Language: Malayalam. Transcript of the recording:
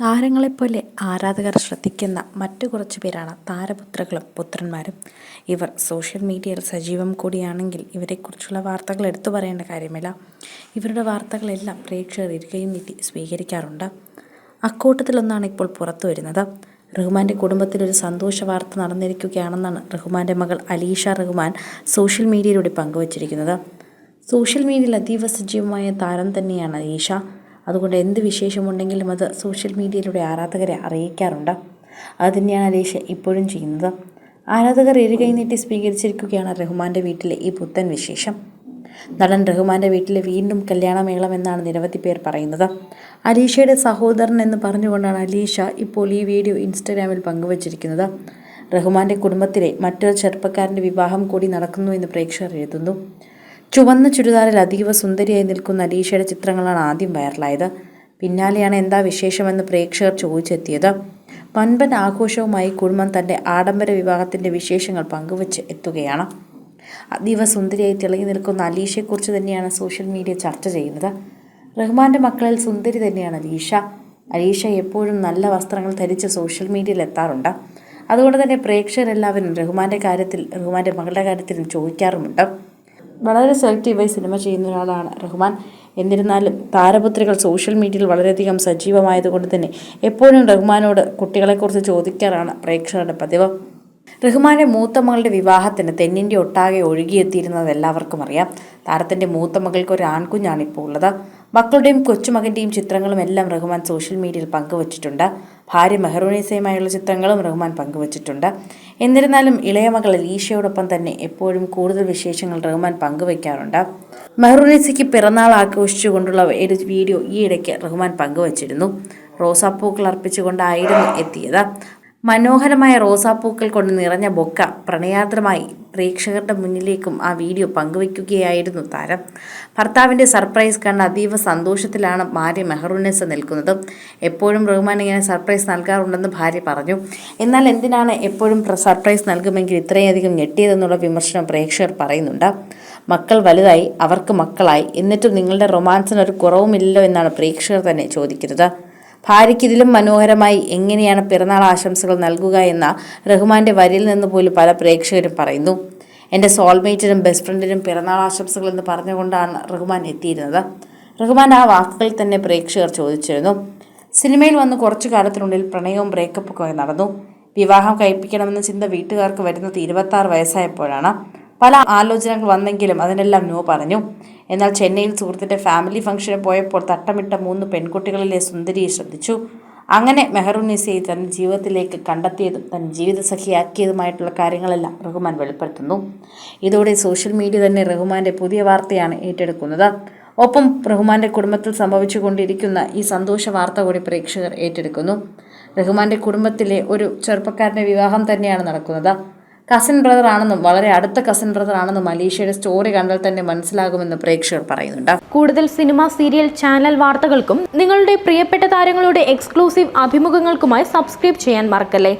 താരങ്ങളെപ്പോലെ ആരാധകർ ശ്രദ്ധിക്കുന്ന മറ്റു കുറച്ചു പേരാണ് താരപുത്രകളും പുത്രന്മാരും. ഇവർ സോഷ്യൽ മീഡിയയിൽ സജീവം കൂടിയാണെങ്കിൽ ഇവരെക്കുറിച്ചുള്ള വാർത്തകൾ എടുത്തു പറയേണ്ട കാര്യമില്ല. ഇവരുടെ വാർത്തകളെല്ലാം പ്രേക്ഷകർ ഇരുകയും നീട്ടി സ്വീകരിക്കാറുണ്ട്. അക്കൂട്ടത്തിലൊന്നാണ് ഇപ്പോൾ പുറത്തു വരുന്നത്. റഹ്മാന്റെ കുടുംബത്തിൽ ഒരു സന്തോഷ വാർത്ത നടന്നിരിക്കുകയാണെന്നാണ് റഹ്മാന്റെ മകൾ അലീഷ റഹ്മാൻ സോഷ്യൽ മീഡിയയിലൂടെ പങ്കുവച്ചിരിക്കുന്നത്. സോഷ്യൽ മീഡിയയിൽ അതീവ സജീവമായ താരം തന്നെയാണ് അലീഷ. അതുകൊണ്ട് എന്ത് വിശേഷമുണ്ടെങ്കിലും അത് സോഷ്യൽ മീഡിയയിലൂടെ ആരാധകരെ അറിയിക്കാറുണ്ട്. അത് തന്നെയാണ് അലീഷ ഇപ്പോഴും ചെയ്യുന്നത്. ആരാധകർ ഇരുകൈ നീട്ടി സ്വീകരിച്ചിരിക്കുകയാണ് റഹ്മാന്റെ വീട്ടിലെ ഈ പുത്തൻ വിശേഷം. നടൻ റഹ്മാന്റെ വീട്ടിലെ വീണ്ടും കല്യാണമേളം എന്നാണ് നിരവധി പേർ പറയുന്നത്. അലീഷയുടെ സഹോദരൻ എന്ന് പറഞ്ഞുകൊണ്ടാണ് അലീഷ ഇപ്പോൾ ഈ വീഡിയോ ഇൻസ്റ്റഗ്രാമിൽ പങ്കുവച്ചിരിക്കുന്നത്. റഹ്മാന്റെ കുടുംബത്തിലെ മറ്റൊരു ചെറുപ്പക്കാരന്റെ വിവാഹം കൂടി നടക്കുന്നു എന്ന് പ്രേക്ഷകർ എഴുതുന്നു. ചുവന്ന ചുരിദാറിൽ അതീവ സുന്ദരിയായി നിൽക്കുന്ന അലീഷയുടെ ചിത്രങ്ങളാണ് ആദ്യം വൈറലായത്. പിന്നാലെയാണ് എന്താ വിശേഷമെന്ന് പ്രേക്ഷകർ ചോദിച്ചെത്തിയത്. വൻപൻ ആഘോഷവുമായി കുടുംബം തന്റെ ആഡംബര വിവാഹത്തിന്റെ വിശേഷങ്ങൾ പങ്കുവച്ച് എത്തുകയാണ്. അതീവ സുന്ദരിയായി തിളങ്ങി നിൽക്കുന്ന അലീഷയെക്കുറിച്ച് തന്നെയാണ് സോഷ്യൽ മീഡിയ ചർച്ച ചെയ്യുന്നത്. റഹ്മാന്റെ മക്കളിൽ സുന്ദരി തന്നെയാണ് അലീഷ. അലീഷ എപ്പോഴും നല്ല വസ്ത്രങ്ങൾ ധരിച്ച് സോഷ്യൽ മീഡിയയിൽ എത്താറുണ്ട്. അതുകൊണ്ട് തന്നെ പ്രേക്ഷകരെല്ലാവരും റഹ്മാന്റെ കാര്യത്തിൽ റഹ്മാന്റെ മകളുടെ കാര്യത്തിലും ചോദിക്കാറുമുണ്ട്. വളരെ സെലക്റ്റീവായി സിനിമ ചെയ്യുന്ന ഒരാളാണ് റഹ്മാൻ. എന്നിരുന്നാലും താരപുത്രികൾ സോഷ്യൽ മീഡിയയിൽ വളരെയധികം സജീവമായതുകൊണ്ട് തന്നെ എപ്പോഴും റഹ്മാനോട് കുട്ടികളെക്കുറിച്ച് ചോദിക്കാറാണ് പ്രേക്ഷകരുടെ പതിവ്. റഹ്മാന്റെ മൂത്ത മകളുടെ വിവാഹത്തിന് തെന്നിന്റെ ഒട്ടാകെ ഒഴുകിയെത്തിയിരുന്നത് എല്ലാവർക്കും അറിയാം. താരത്തിന്റെ മൂത്ത മകൾക്ക് ഒരു ആൺകുഞ്ഞാണ് ഇപ്പോൾ ഉള്ളത്. മക്കളുടെയും കൊച്ചുമകന്റെയും ചിത്രങ്ങളും എല്ലാം റഹ്മാൻ സോഷ്യൽ മീഡിയയിൽ പങ്കുവച്ചിട്ടുണ്ട്. ഭാര്യ മെഹറൂനീസയുമായുള്ള ചിത്രങ്ങളും റഹ്മാൻ പങ്കുവച്ചിട്ടുണ്ട്. എന്നിരുന്നാലും ഇളയ മകൾ അലീഷയോടൊപ്പം തന്നെ എപ്പോഴും കൂടുതൽ വിശേഷങ്ങൾ റഹ്മാൻ പങ്കുവയ്ക്കാറുണ്ട്. മെഹറൂനീസയ്ക്ക് പിറന്നാൾ ആഘോഷിച്ചുകൊണ്ടുള്ള ഒരു വീഡിയോ ഈയിടയ്ക്ക് റഹ്മാൻ പങ്കുവച്ചിരുന്നു. റോസാപ്പൂക്കൾ അർപ്പിച്ചുകൊണ്ടായിരുന്നു എത്തിയത്. മനോഹരമായ റോസാപ്പൂക്കൾ കൊണ്ട് നിറഞ്ഞ ബൊക്ക പ്രണയാർദ്രമായി പ്രേക്ഷകരുടെ മുന്നിലേക്കും ആ വീഡിയോ പങ്കുവയ്ക്കുകയായിരുന്നു താരം. ഭർത്താവിന്റെ സർപ്രൈസ് കണ്ട് അതീവ സന്തോഷത്തിലാണ് ഭാര്യ മെഹറുനെസ് നിൽക്കുന്നത്. എപ്പോഴും റഹ്മാൻ ഇങ്ങനെ സർപ്രൈസ് നൽകാറുണ്ടെന്ന് ഭാര്യ പറഞ്ഞു. എന്നാൽ എന്തിനാണ് എപ്പോഴും പ്ര- സർപ്രൈസ് നൽകുമെങ്കിൽ ഇത്രയധികം ഞെട്ടിയതെന്നുള്ള വിമർശനം പ്രേക്ഷകർ പറയുന്നുണ്ട്. മക്കൾ വലുതായി അവർക്ക് മക്കളായി എന്നിട്ടും നിങ്ങളുടെ റൊമാൻസിന് ഒരു കുറവുമില്ലല്ലോ എന്നാണ് പ്രേക്ഷകർ തന്നെ ചോദിക്കുന്നത്. ഭാര്യയ്ക്ക് ഇതിലും മനോഹരമായി എങ്ങനെയാണ് പിറന്നാൾ ആശംസകൾ നൽകുക എന്ന റഹ്മാന്റെ വരിയിൽ നിന്ന് പോലും പല പ്രേക്ഷകരും പറയുന്നു. എന്റെ സോൾമേറ്റിനും ബെസ്റ്റ് ഫ്രണ്ടിനും പിറന്നാൾ ആശംസകൾ എന്ന് പറഞ്ഞുകൊണ്ടാണ് റഹ്മാൻ എത്തിയിരുന്നത്. റഹ്മാൻ ആ വാക്കുകൾ തന്നെ പ്രേക്ഷകർ ചോദിച്ചിരുന്നു. സിനിമയിൽ വന്ന് കുറച്ചു കാലത്തിനുള്ളിൽ പ്രണയവും ബ്രേക്കപ്പൊക്കെ നടന്നു. വിവാഹം കഴിപ്പിക്കണമെന്ന ചിന്ത വീട്ടുകാർക്ക് വരുന്നത് ഇരുപത്താറ് വയസ്സായപ്പോഴാണ്. പല ആലോചനകൾ വന്നെങ്കിലും അതിനെല്ലാം നോ പറഞ്ഞു. എന്നാൽ ചെന്നൈയിൽ സുഹൃത്തിന്റെ ഫാമിലി ഫംഗ്ഷന് പോയപ്പോൾ തട്ടമിട്ട മൂന്ന് പെൺകുട്ടികളിലെ സുന്ദരിയെ ശ്രദ്ധിച്ചു. അങ്ങനെ മെഹറുനിസയെ തന്റെ ജീവിതത്തിലേക്ക് കണ്ടെത്തിയതും തന്റെ ജീവിതസഖിയാക്കിയതുമായിട്ടുള്ള കാര്യങ്ങളെല്ലാം റഹ്മാൻ വെളിപ്പെടുത്തുന്നു. ഇതോടെ സോഷ്യൽ മീഡിയ തന്നെ റഹ്മാന്റെ പുതിയ വാർത്തയാണ് ഏറ്റെടുക്കുന്നത്. ഒപ്പം റഹ്മാന്റെ കുടുംബത്തിൽ സംഭവിച്ചുകൊണ്ടിരിക്കുന്ന ഈ സന്തോഷ വാർത്ത കൂടി പ്രേക്ഷകർ ഏറ്റെടുക്കുന്നു. റഹ്മാന്റെ കുടുംബത്തിലെ ഒരു ചെറുപ്പക്കാരന്റെ വിവാഹം തന്നെയാണ് നടക്കുന്നത്. കസിൻ ബ്രദർ ആണെന്നും വളരെ അടുത്ത കസിൻ ബ്രദർ ആണെന്നും അലീഷയുടെ സ്റ്റോറി കണ്ടാൽ തന്നെ മനസ്സിലാകുമെന്ന് പ്രേക്ഷകർ പറയുന്നുണ്ട്. കൂടുതൽ സിനിമ സീരിയൽ ചാനൽ വാർത്തകൾക്കും നിങ്ങളുടെ പ്രിയപ്പെട്ട താരങ്ങളുടെ എക്സ്ക്ലൂസീവ് അഭിമുഖങ്ങൾക്കുമായി സബ്സ്ക്രൈബ് ചെയ്യാൻ മറക്കല്ലേ?